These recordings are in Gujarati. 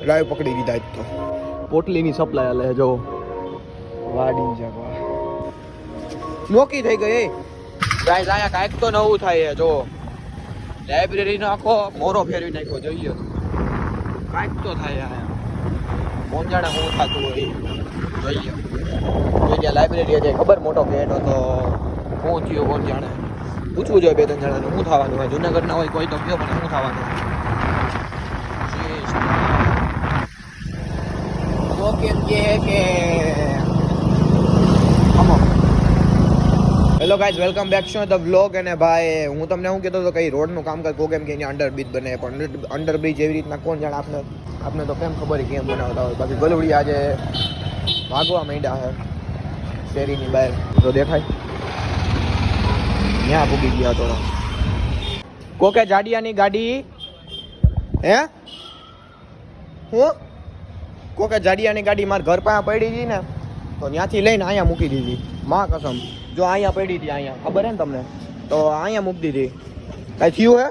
ડ્રાઈવ પકડી દીધા જ તો. પોટલીની સપ્લાય લે જો વાડી જવા મોકી થઈ ગઈ ગાઈસ આયા કાંઈક તો નવું થાય જો લાઇબ્રેરીનો આખો મોરો ફેરવી નાખ્યો જોઈએ કાઈક તો થાય આયા કોણ હું શું થતું હોય જોઈએ જોઈએ લાઇબ્રેરી હજી ખબર મોટો ગેટ હતો. શું થયું કોણ જાણે. પૂછવું જોઈએ બે ત્રણ જણાને શું થવાનું હોય? જુનાગઢના હોય કોઈ તો કયો મને શું થવાનું તો કેમ કે કે હેલો ગાઈઝ વેલકમ બેક છો ધ વ્લોગ અને ભાઈ, હું તમને શું કહેતો હતો કે રોડનું કામકાજ કો કેમ કે અહીંયા અંડર બ્રિજ બને. પણ અંડર બ્રિજ એવી રીતના કોણ જાણે આપને આપને તો કેમ ખબર કેમ બનાવતા હોય. બાકી ગલુડી આજે ભાગવા માંડ્યા છે. શેરીની બહાર. તો દેખાય. ત્યાં પૂગી ગયા થોડા. કોકે જાડિયાની ગાડી હે? હું? કોકે જાડિયાની ગાડી મારા ઘર પાસે પડી હતી ને તો ત્યાંથી લઈને અહીંયા મૂકી દીધી. માં કસમ જો અહીંયા પડી હતી અહીંયા ખબર હે ને તમને? તો અહીંયા મૂકી દીધી. કાંઈ થયું હે?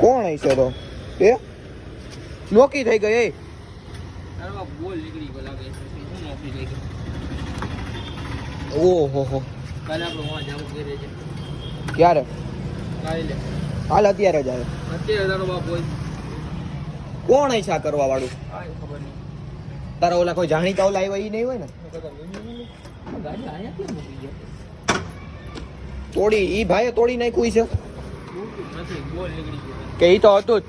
કોણ હશે તો? એ? નોકી થઈ ગઈ એ? ઓહો હો. ક્યારે? કાલે. હાલ અત્યારે જ આવે. અત્યારે તારો બાપ હોય. કોણ ઈચ્છા કરવા વાળું? તારા ઓલા કોઈ જાણીતા ઓલા આવ્યા એ નહીં હોય ને? તોડી ઈ ભાઈએ તોડી નાખ્યું છે. કે ઈ તો હતું જ.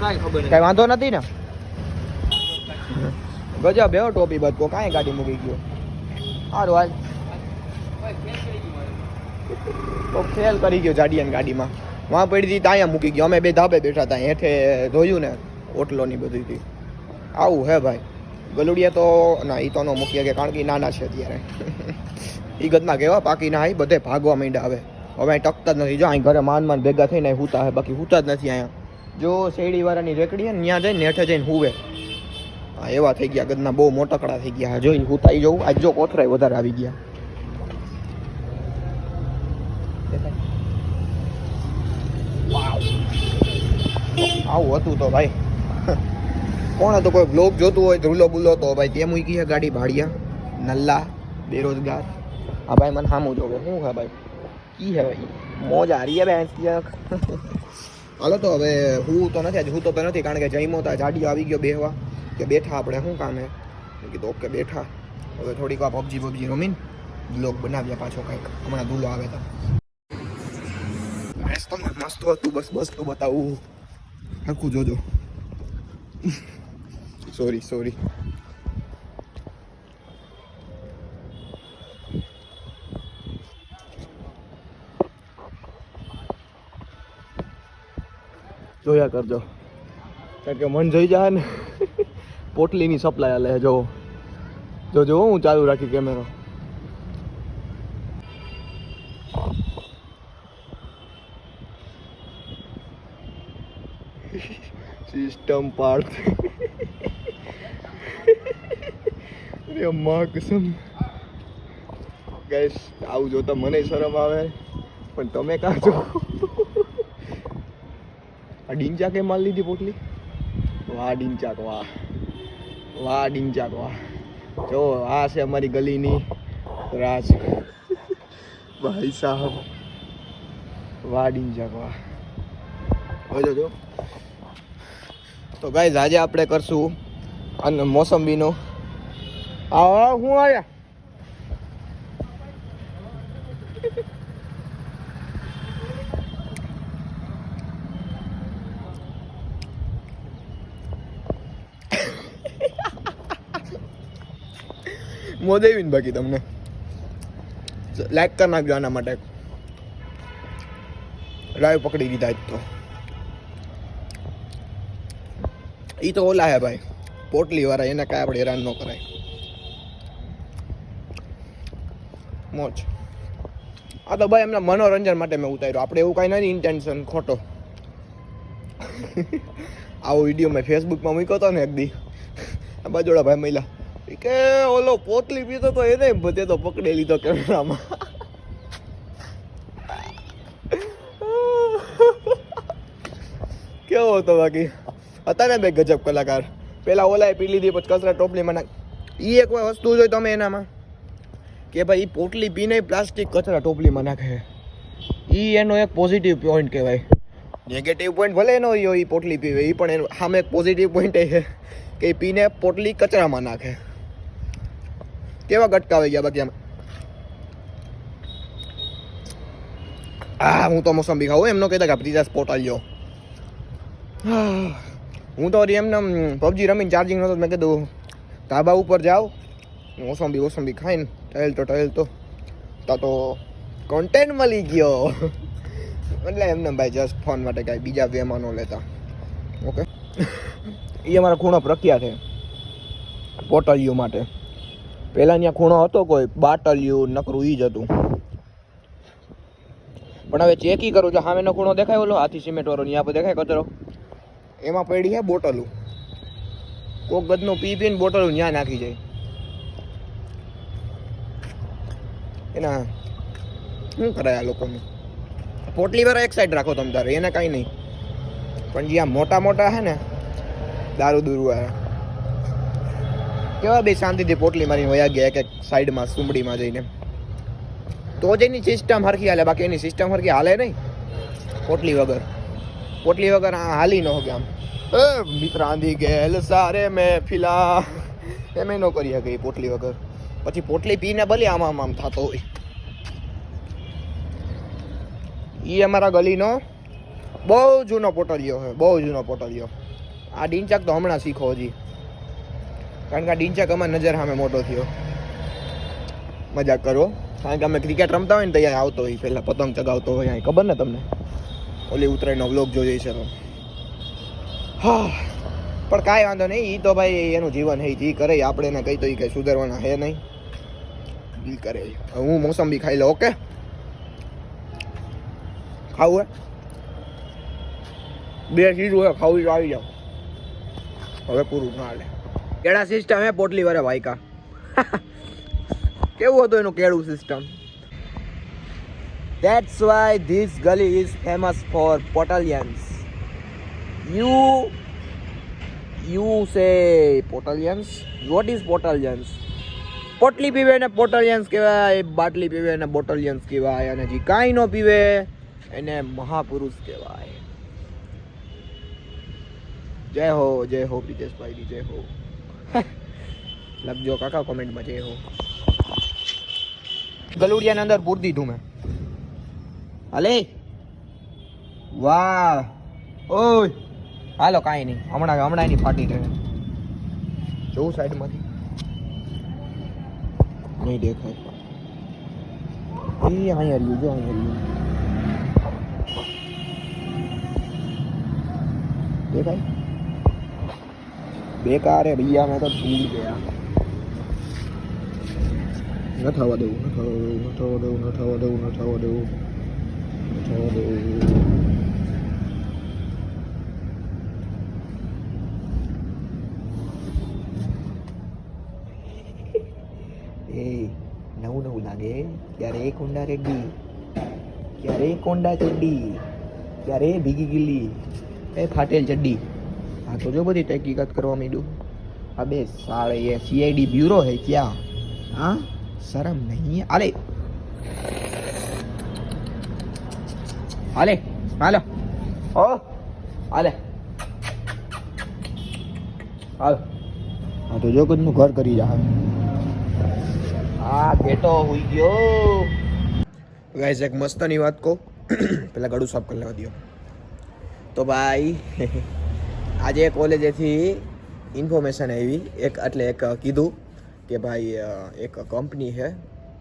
કાંઈ કઈ વાંધો નથી ને? ગજબ એવો ટોપી બધો કાંઈ ગાડી મૂકી ગયો. સારું હાલ. તો ફેલ કરી ગયો જાડિયાની ગાડીમાં. વાં પડી હતી, ત્યાં મૂકી ગયો. અમે બે ધાબે બેઠા હતા, હેઠે જોયું ને ઓટલોની બધી હતી આવું હે ભાઈ. ગલુડિયા તો, ના એ તો ન મૂકીએ કે કારણ કે નાના છે અત્યારે. એ ગતના કેવા પાકી ના આવી બધે ભાગવા માંડ્યા હવે. હવે ટકતા જ નથી. જો અહીં ઘરે માન માન ભેગા થઈને હૂતા હે, બાકી હૂતા જ નથી અહીંયા જો શેરડીવાળાની રેકડી હે ને ત્યાં જઈને હેઠે જઈને હુવે. હા, એવા થઈ ગયા, ગદના બહુ મોટકડા થઈ ગયા. જો હું હુતા ઈ જોવું, આજ જો કોથરાય વધારે આવી ગયા. આવું હતું તો ભાઈ. કોણ હતું કોઈ બ્લોગ જોતું હોય ધ્રુલો બુલો તો ભાઈ તે મૂકી છે ગાડી ભાડિયા? નલ્લા, બેરોજગાર. આ ભાઈ મને સામું જોવે. શું છે ભાઈ? કી હે ભાઈ? મોજ આ રહી હે બેન હાલો તો હવે હું તો નથી આજે, હું તો નથી, કારણ કે જઈમો તા જાડીઓ આવી ગયો બેહવા. કે બેઠા આપણે શું કામ? હે મેં કીધું, ઓકે, બેઠા. હવે થોડીક વાર પબજી પબજી રમીને બ્લોગ બનાવ્યા પાછો કંઈક. હમણાં ધૂલો આવે તો. બસ તો મસ્ત હતું, બસ બસ તો બતાવું. આખું જોજો. સોરી સોરી જોયા કરજો. કારણ કે મન જઈ જાય ને, પોટલીની સપ્લાય આલે જો જો જો હું ચાલુ રાખી કેમેરો સિસ્ટમ પાર્ટ અરે અમ્મા, કસમ. ગેસ આવું જોતા મને શરમ આવે, પણ તમે કાં છો? આ ડીંચા કેમ માલ લીધી પોટલી? વાહ ડીંચાક વાહ. વાહ ડીંચાક વાહ. જો, આ છે અમારી ગલીની રાજ. ભાઈ સાહેબ. વાહ ડીંચાક વાહ. હવે જો. તો ગાઈઝ આજે આપણે કરશું અને મોસંબીનું. આ હું આયા? મોદેવીન બાકી તમને. લાઈક કરી નાખજો આના માટે. લાઈવ પકડી લીધા જ તો. એ તો ઓલા હે ભાઈ. પોટલી વાળા, એને કાંઈ આપણે હેરાન ન કરાય. મોજ. આ તો ભાઈ એમના મનોરંજન માટે મેં ઉતાર્યું. આપણે એવું કાંઈ નથી ઇન્ટેન્શન ખોટો. આવો વીડિયો મેં ફેસબુકમાં મૂક્યો હતો ને એક દી. બાજોડા ભાઈ મહિલા કે, ઓલો પોટલી પીતો તો એને બધે તો પકડી લીધો કેમેરામાં. કેવો હતો બાકી? હતા ને બે ગજબ કલાકાર. પહેલાં ઓલાએ પી લીધી, પછી કચરા ટોપલી મને એ એક વસ્તુ જોઈ તમે એનામાં. કે ભાઈ પોટલી પીને પ્લાસ્ટિક કચરા ટોપલીમાં નાખે એ એનો એક પોઝિટિવ પોઈન્ટ કહેવાય. નેગેટિવ પોઈન્ટ ભલે એનો હોય એ પોટલી પીવે એ પણ એનો સામે એક પોઝિટિવ પોઈન્ટ એ છે કે એ પીને પોટલી કચરામાં નાખે. કેવા ગટકાવી ગયા બાકી આમ? આ હું તો મોસંબી ખાઉં એમનો કહેતા કે ત્રીજા સ્પોટ આવ્યો હું તો એમને પબજી રમીને ચાર્જિંગ નહોતો મેં કીધું, ધાબા ઉપર જાઓ. મોસંબી મોસંબી ખાઈને ટહેલ તો ટહેલ તો. તા તો કોન્ટેન્ટ મળી ગયો. એટલે એમને ભાઈ જસ્ટ ફોન માટે કાંઈ બીજા વેમાં લેતા. ઓકે એ અમારા ખૂણો પ્રખ્યાત છે. પોટલિયું માટે. પહેલાં ત્યાં ખૂણો હતો કોઈ, બાટલિયું, નકરું એ જ હતું. પણ હવે ચેક કરું જો સામેનો ખૂણો દેખાય ઓલો? હાથી સિમેન્ટ વાળો ત્યાં પર દેખાય કચરો. એમાં પડી છે બોટલું. કોક ગદનું પી પીને બોટલું ત્યાં નાખી જાય. એના, શું કરાય આ લોકોને? પોટલી વાળા એક સાઈડ રાખો તમે તારે, એને કાંઈ નહીં. પણ જ્યાં મોટા મોટા છે ને, દારૂ દૂરુ વાળા. કેવા બે શાંતિથી પોટલી મારીને વયા ગયા એક એક સાઈડમાં સુમડીમાં જઈને. તો જ એની સિસ્ટમ હરખી હાલે, બાકી એની સિસ્ટમ હરખી હાલે નહીં. પોટલી વગર. પોટલી વગર હાલી ન હોગે આમ. એ મિત્ર આંધી ગેલ સારે મેં ફિલા. એમ ન કરી શકે પોટલી વગર. પછી પોટલી પીને ભલે આમ આમ આમ થતો હોય. એ અમારા ગલીનો બહુ જૂનો પોટલિયો છે, બહુ જૂનો પોટલિયો. આ ડીનચાક તો હમણાં શીખો હજી. કારણ કે આ ડીનચાક અમારી નજર સામે મોટો થયો. મજાક કરો. કારણ કે અમે ક્રિકેટ રમતા હોય ને ત્યાં આવતો હોય, પહેલાં પતંગ ચગાવતો હોય અહીં ખબર ને તમને? ઓલી ઉત્તરાયણનો બ્લોગ જોઈએ છે તો હા, પણ કાંઈ વાંધો નહીં એ તો ભાઈ એનું જીવન હે જે કરે, આપણે એને કહી તો એ કંઈ સુધારવાના હે નહીં. એ કરે. હું મોસંબી ખાઈ લઉં, ઓકે? ખાવું હે? બે ચીજ હોય ખાવી તો આવી જાઓ. હવે પૂરું ના લે કેળા સિસ્ટમ હે, પોટલી વરે વાયકા કેવું હતું એનું કેળું system That's why this gully is famous for Potalians. You you say Potalians? What is Potalians? પોટલી પીવે ને પોટલિયન્સ કહેવાય બાટલી પીવે ને બોટલિયન્સ કહેવાય અને જે કાંઈ ન પીવે એને મહાપુરુષ કહેવાય જય હો જય હો પ્રિતેશભાઈ જય હો લખજો કાકા કોમેન્ટમાં જય હો ગલુડિયાની અંદર પૂરતી દીધું મેં હાલે? વાહ. ઓય. હાલો, કાંઈ નહીં. હમણાં હમણાં એની ફાટી રહે જોઉં સાઈડમાંથી. નહીં દેખાય. એ અહીંયા અહીંયા રહ્યું દેખાય? બેકાર હે મેં તો ભૂલ ગયા. ન થવા દઉં, ન થવા ન થવા દઉં, ન થવા દઉં, ન થવા દેવું એ નવું નવું લાગે ક્યારે એક ઊંડા રેડી ક્યારે એક ઊંડા ચડ્ડી ક્યારે ભીગી ગીલી એ ફાટેલ ચડ્ડી આ તો જો બધી તહકીકાત કરવા માંડ્યું આ બે સાળે એ સીઆઈડી બ્યુરો હે ક્યાં હા શરમ નહીં અરે હાલે હાલો ઓ હાલે હાલ હા તો જો કદનું ઘર કરી જા હા બેટો હોઈ ગયો ગાઈઝ એક મસ્તની વાત કહું પેલા ગળું સાફ કરી લેવા દો તો ભાઈ આજે કોલેજેથી ઇન્ફોર્મેશન આવી એક એટલે એક કીધું કે ભાઈ એક કંપની છે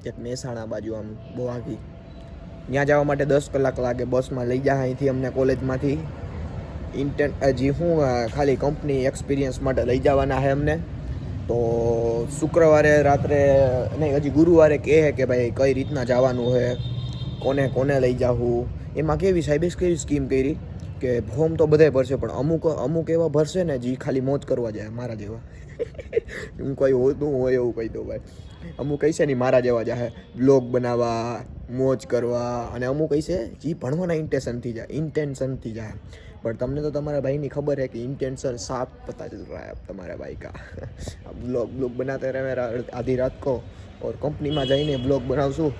એક મહેસાણા બાજુ આમ બહુ આગી ત્યાં જવા માટે દસ કલાક લાગે. બસમાં લઈ જાય અહીંથી અમને કોલેજમાંથી. ઇન્ટર્ન હજી હું ખાલી કંપની એક્સપિરિયન્સ માટે લઈ જવાના છે અમને. તો શુક્રવારે રાત્રે, નહીં, હજી ગુરુવારે કહે કે ભાઈ કઈ રીતના જવાનું છે કોને કોને લઈ જાવું એમાં કેવી સાહેબે કેવી સ્કીમ કરી? કે ફોર્મ તો બધાય ભરશે, પણ અમુક અમુક એવા ભરશે ને, જે, ખાલી મોજ કરવા જાય, મારા જેવા. હું કોઈ હોતું હોય એવું કહી દઉં ભાઈ. અમુક કઈ છે ને, મારા જેવા જાહે બ્લોગ બનાવવા, મોજ કરવા, અને અમુક કઈ છે, જે ભણવાના ઇન્ટેન્શનથી જાય ઇન્ટેન્શનથી જાય. પણ તમને તો તમારા ભાઈની ખબર છે કે ઇન્ટેન્શન સાફ પતા ચલ રહા તમારા ભાઈ કા બ્લોગ બ્લોગ બનાવતા રહે આધી રાત કો ઓર કંપનીમાં જઈને બ્લોગ બનાવશું.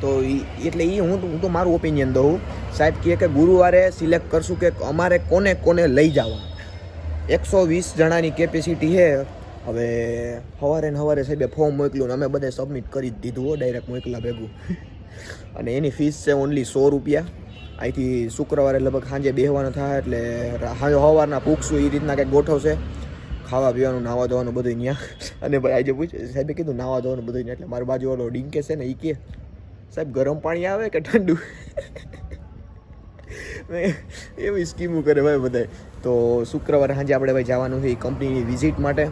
તો એ એટલે એ હું હું તો મારું ઓપિનિયન દઉં. સાહેબ કહે કે ગુરુવારે સિલેક્ટ કરશું કે અમારે કોને કોને લઈ જવા. એકસો વીસ જણાની કેપેસિટી છે હવે સવારે ને સવારે સાહેબે ફોર્મ મોકલ્યું અમે બધે સબમિટ કરી દીધું હો ડાયરેક્ટ મોકલા ભેગું. અને એની ફીસ છે ઓનલી સો રૂપિયા. અહીંથી શુક્રવારે લગભગ સાંજે બેહવાનું થાય એટલે સવારના પૂછશું એ રીતના કંઈક ગોઠવશે. ખાવા પીવાનું નાવા ધોવાનું બધું ત્યાં અને ભાઈ આજે પૂછ સાહેબે કીધું નાવા ધોવાનું બધું એટલે મારી બાજુ વાળો ડિંકે છે ને એ કે, સાહેબ, ગરમ પાણી આવે કે ઠંડુ? એવી સ્કીમો કરે ભાઈ બધાય. તો શુક્રવારે સાંજે આપણે ભાઈ જવાનું છે એ કંપનીની વિઝિટ માટે.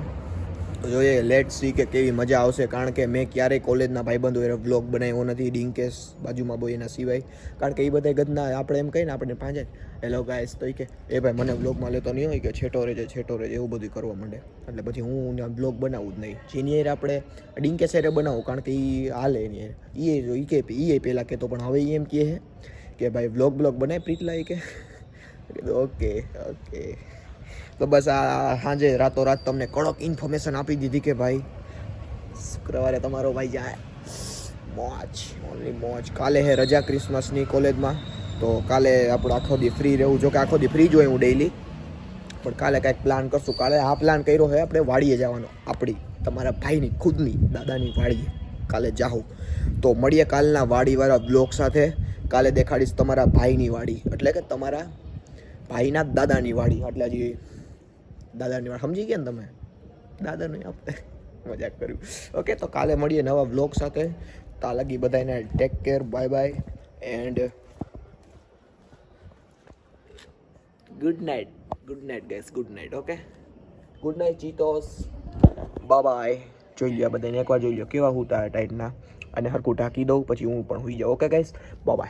તો જોઈએ લેટ સી કે કેવી મજા આવશે. કારણ કે મેં ક્યારેય કોલેજના ભાઈબંધો એ વ્લોગ બનાવ્યો નથી, ડિંકેશ બાજુમાં બોય એના સિવાય. કારણ કે એ બધા ગદના, આપણે એમ કહીને આપણને પાંજે હેલો ગાઈસ તો કે, એ ભાઈ, મને વ્લોગમાં લેતો નહીં હોય કે છેટો રહેજે છેટો રહેજે એવું બધું કરવા માંડે. એટલે પછી હું બ્લોગ બનાવું જ નહીં. જેની આપણે ડિંકેશ એરે બનાવું, કારણ કે એ હાલે એની. એ એ કે એ પહેલાં કહેતો પણ હવે એ એમ કહે કે, ભાઈ વ્લોગ બ્લોગ બનાય પ્રીતલા એ કે ઓકે ઓકે તો બસ આ સાંજે રાતોરાત તમને કડક ઇન્ફોર્મેશન આપી દીધી કે ભાઈ, શુક્રવારે તમારો ભાઈ જાય. મોજ ઓનલી મોજ. કાલે હે રજા ક્રિસમસની કોલેજમાં, તો કાલે આપણો આખો દી ફ્રી રહેવું. જો કે આખો દી ફ્રી જ હોય હું ડેઈલી પણ કાલે કાંઈક પ્લાન કરશું. કાલે આ પ્લાન કર્યો હોય આપણે વાડીએ જવાનો. આપણી, તમારા ભાઈની, ખુદની, દાદાની વાડીએ. કાલે જાઉં તો મળીએ કાલના વાડીવાળા બ્લોગ સાથે. કાલે દેખાડીશ તમારા ભાઈની વાડી. એટલે કે તમારા ભાઈના દાદાની વાડી. એટલે હજી દાદાની વાત સમજી ગયા ને તમે? દાદાનું આપણે મજાક કર્યું. ઓકે તો કાલે મળીએ નવા બ્લોગ સાથે. તા લગી બધાને take care bye bye and good night good night guess good night okay good night ચીતોસ bye bye જોઈ લ્યો બધાને, એકવાર જોઈ લ્યો કેવા હું ટાઈટના અને હરકું ઢાંકી દઉં, પછી હું પણ હોઈ જાઉં ઓકે ગાઈસ બાય